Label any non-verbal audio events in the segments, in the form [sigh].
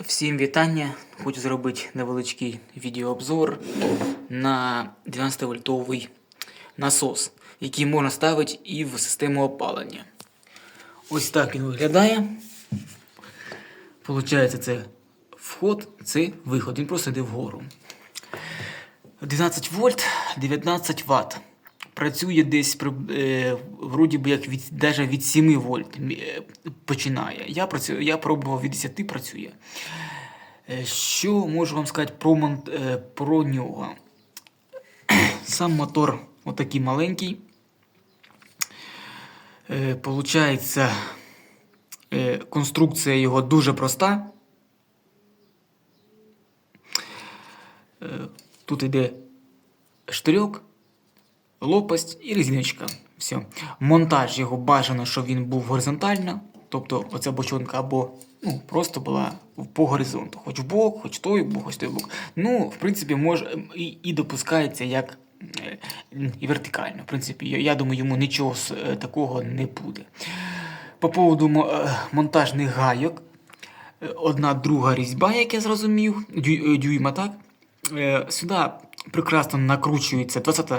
Всім вітання! Хочу зробити невеличкий відеообзор на 12-вольтовий насос, який можна ставити і в систему опалення. Ось так він виглядає. Получається, це вход, це виход. Він просто йде вгору. 12 вольт, 19 ватт. Працює десь при- е, вроді би як від, даже від 7 вольт е, починає. Я, працюю, я пробував від 10 працює. Е, Що можу вам сказати про, мон- е, про нього? [clears throat] Сам мотор отакий маленький. Е, Получається, е, конструкція його дуже проста. Е, Тут йде штирьок, лопасть і резиночка. Все. Монтаж його бажано, щоб він був горизонтально. Тобто оця бочонка або ну, просто була по горизонту. Хоч в бок, хоч той бок, хоч той бок. Ну, в принципі, може і, і допускається як е, і вертикально. В принципі, я, я думаю, йому нічого е, такого не буде. По поводу е, монтажних гайок, одна друга різьба, як я зрозумів, дю- дюйма, так? Сюди прекрасно накручується 20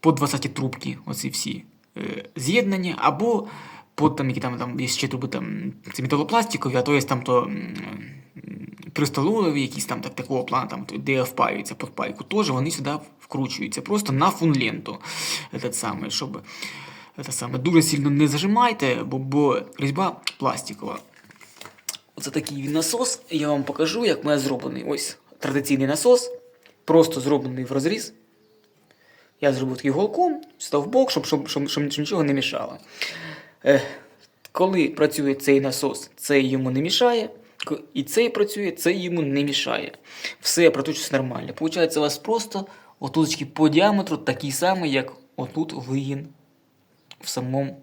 по 20 трубки, оці всі е, з'єднання, або по там, які там, там є ще труби, там, це металопластикові, а то є там то кристалові, якісь там так, такого плану, там, де впаються під пайку, теж вони сюди вкручуються, просто на фунленту. Этот самий, щоб це саме, дуже сильно не зажимайте, бо, бо різьба пластикова. Оце такий насос. Я вам покажу, як мене зроблений. Ось традиційний насос, просто зроблений в розріз. Я зробив такий голком, став бок, щоб, щоб, щоб, щоб нічого не мішало. Е, коли працює цей насос, цей йому не мішає. І цей працює, цей йому не мішає. Все проточується нормально. Получається, у вас просто отуточки по діаметру такий самий, як отут вигін в самому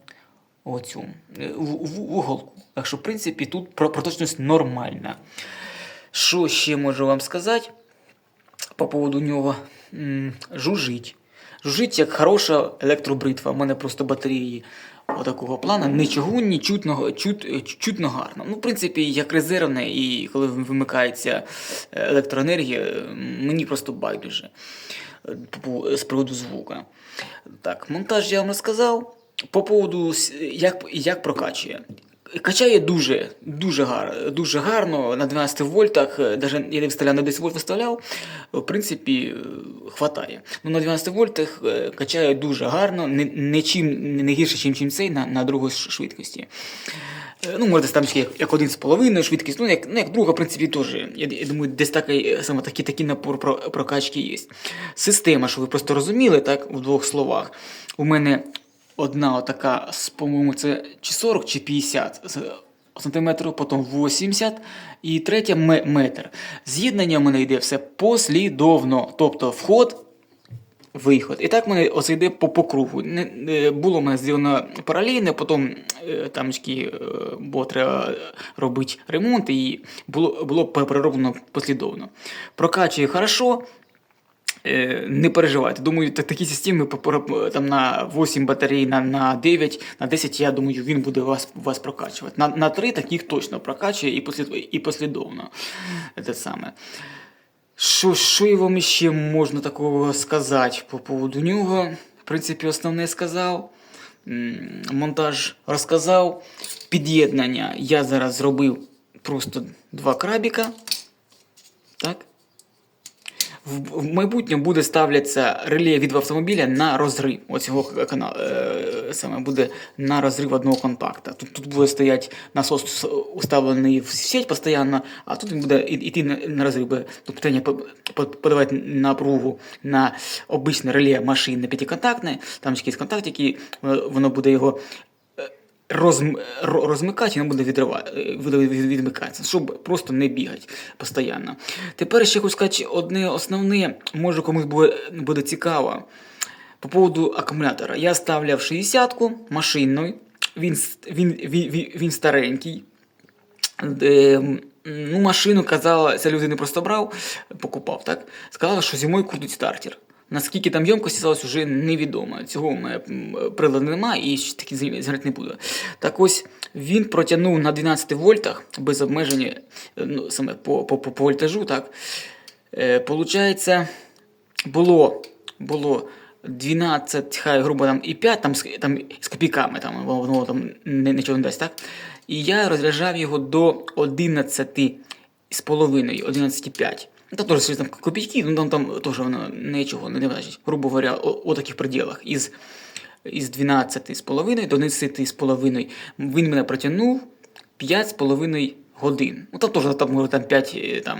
оцю, е, в, в, уголку. Так що, в принципі, тут проточність нормальна. Що ще можу вам сказати по поводу нього? Жужить. Жужить як хороша електробритва. У мене просто батареї отакого плану. Не чугунні, чутно, чут, чутно гарно. Ну, в принципі, як резервне, і коли вимикається е, електроенергія, мені просто байдуже е, з приводу звука. Так, монтаж я вам розказав. По поводу як, як прокачує. Качає дуже, дуже, гар, дуже гарно на 12 вольтах, е, даже я не вставляв на 10 вольт виставляв, в принципі, е, хватає. Ну, на 12 вольтах е, качає дуже гарно, не, не, чим, не гірше, чим цей на, на другій швидкості. Е, Ну, може, там як, як один з половиною швидкість, ну, як, ну, як друга, в принципі, теж. Я, я думаю, десь такий, саме такі, такі напор прокачки є. Система, що ви просто розуміли, так, в двох словах. У мене одна отака, по-моєму, це чи 40, чи 50 з- сантиметрів, потім 80 і третя метр. З'єднання в мене йде все послідовно, тобто вход. Виход. І так мене оце йде по, по кругу. Не, не- було мене зроблено паралельно, потім е, там е, було треба робити ремонт, і було, було перероблено послідовно. Прокачує хорошо, Не переживайте. Думаю, такі системи там на 8 батарей, на, на 9, на 10, я думаю, він буде вас, вас прокачувати. На, на 3 таких точно прокачує і, послід, і послідовно. Це саме. Що, що вам ще можна такого сказати по поводу нього? В принципі, основне сказав. Монтаж розказав. Під'єднання я зараз зробив просто два крабіка. В, майбутньому буде ставляться реле від автомобіля на розрив. Оцього каналу е, саме буде на розрив одного контакта. Тут, тут буде стояти насос уставлений в сеть постійно, а тут він буде йти на, розрив. Тут питання по- по- подавати напругу на обичне реле машини п'ятиконтактне, там ще є контактики, е, воно буде його розм, розмикати, і воно буде відривати, відмикатися, щоб просто не бігати постійно. Тепер ще хочу сказати одне основне, може комусь буде, буде цікаво. По поводу акумулятора. Я ставляв 60-ку машинною, він, він, він, він, старенький. Е, м, ну, машину казала, ця людина просто брав, покупав, так? Сказала, що зимою крутить стартер. Наскільки там ємкості сталося, вже невідомо. Цього у мене приладу немає і ще таки згадати не буду. Так ось він протягнув на 12 вольтах без обмеження е, ну, саме по, по, по, вольтажу. Так, е, получається, було, було 12, хай грубо там і 5, там, там з копійками, там, воно там нічого не дасть, так? І я розряджав його до 11 з половиною, 11,5. Ну, Там теж щось там копійки, ну там, там теж воно нічого не бачить. Грубо говоря, о, о таких пределах. Із, із 12 з половиною до 11 з половиною. Він мене протягнув 5 з половиною годин. Ну там теж там, там 5, е, там,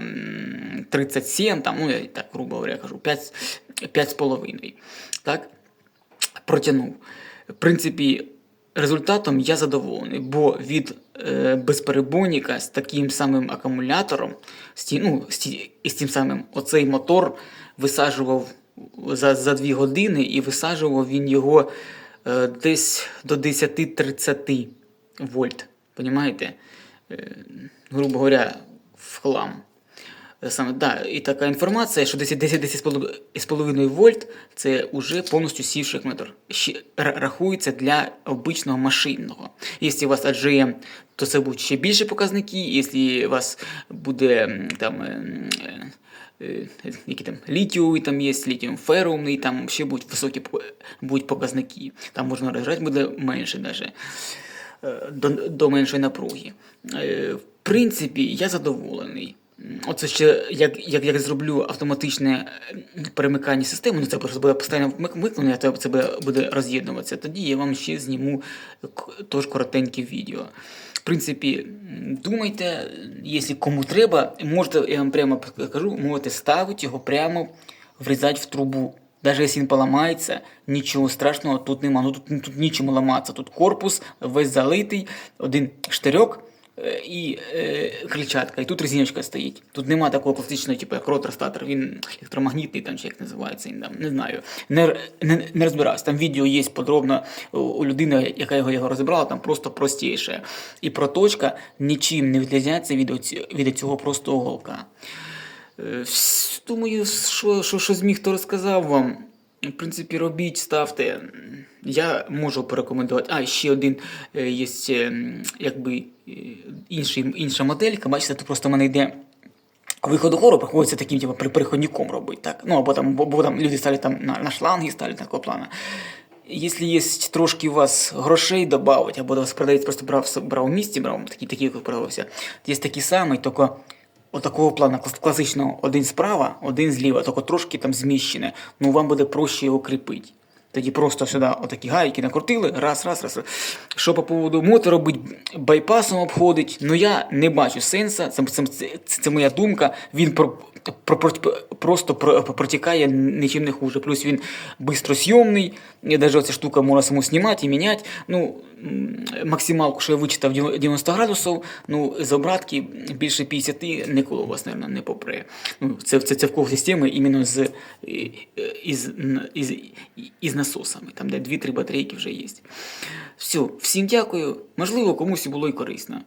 37, там, ну я так, грубо говоря, кажу, 5, 5 з половиною. Так? Протягнув. В принципі, результатом я задоволений, бо від безперебойника з таким самим акумулятором, з ті, ну, з, ті, з тим самим оцей мотор висаджував за, за 2 години і висаджував він його е, десь до 10-30 вольт. Понімаєте? Е, грубо говоря, в хлам. Саме, да, і така інформація, що 10 10 10 вольт це вже повністю сівший акумулятор. Рахується для обичного машинного. Якщо у вас AGM, то це будуть ще більші показники. Якщо у вас буде там. ем, е, е, які там літіовий там є, літіум ферумний, там ще будуть високі будуть показники. Там можна розграти буде менше навіть е, до, до меншої напруги. Е, В принципі, я задоволений. Оце ще як, як, як зроблю автоматичне е, перемикання системи, ну це просто буде постійно вмик- вмикнення, це, це буде, роз'єднуватися. Тоді я вам ще зніму теж коротеньке відео. В принципі, думайте, якщо кому треба, можете, я вам прямо кажу, можете ставити його прямо врізати в трубу. Даже если він поламається, нічого страшного тут нема. Ну тут, тут нічому ламатися. Тут корпус весь залитий, один штирьок і е, крильчатка, і тут резиночка стоїть. Тут нема такого класичного, типу, як ротор-статор, він електромагнітний, там, чи як називається, він там, не знаю. Не, не, не розбирався. Там відео є подробно у, людини, яка його, його розібрала, там просто простіше. І проточка нічим не відрізняється від, від цього простого голка. Е, Думаю, що, що, що зміг, то розказав вам. В принципі, робіть, ставте. Я можу порекомендувати. А, ще один е, є е, якби е, інший, інша моделька. Бачите, тут просто в мене йде виход угору, приходиться таким типу, переходником робити. Так? Ну, або там, бо, бо там люди ставлять там на, на шланги, ставлять такого плана. Якщо є трошки у вас грошей додати, або у вас продається просто брав, брав в місті, брав такий, такий, як продавався, є такий самий, тільки отакого плану класичного один справа, один зліва, тільки трошки там зміщене. Ну вам буде проще його кріпити. Тоді просто сюди отакі гайки накрутили, раз, раз, раз. Що по поводу мотора робить, байпасом обходить, ну я не бачу сенсу, це, це, це, це моя думка. Він просто про, протікає нічим не хуже. Плюс він бистросйомний, і навіть ця штука можна саму знімати і міняти. Ну, максималку, що я вичитав 90 градусів, ну, з обратки більше 50 ніколи у вас, мабуть, не попре. Ну, це, це, це в кого системи іменно з, із, із, із насосами, там де 2-3 батарейки вже є. Все, всім дякую. Можливо, комусь і було і корисно.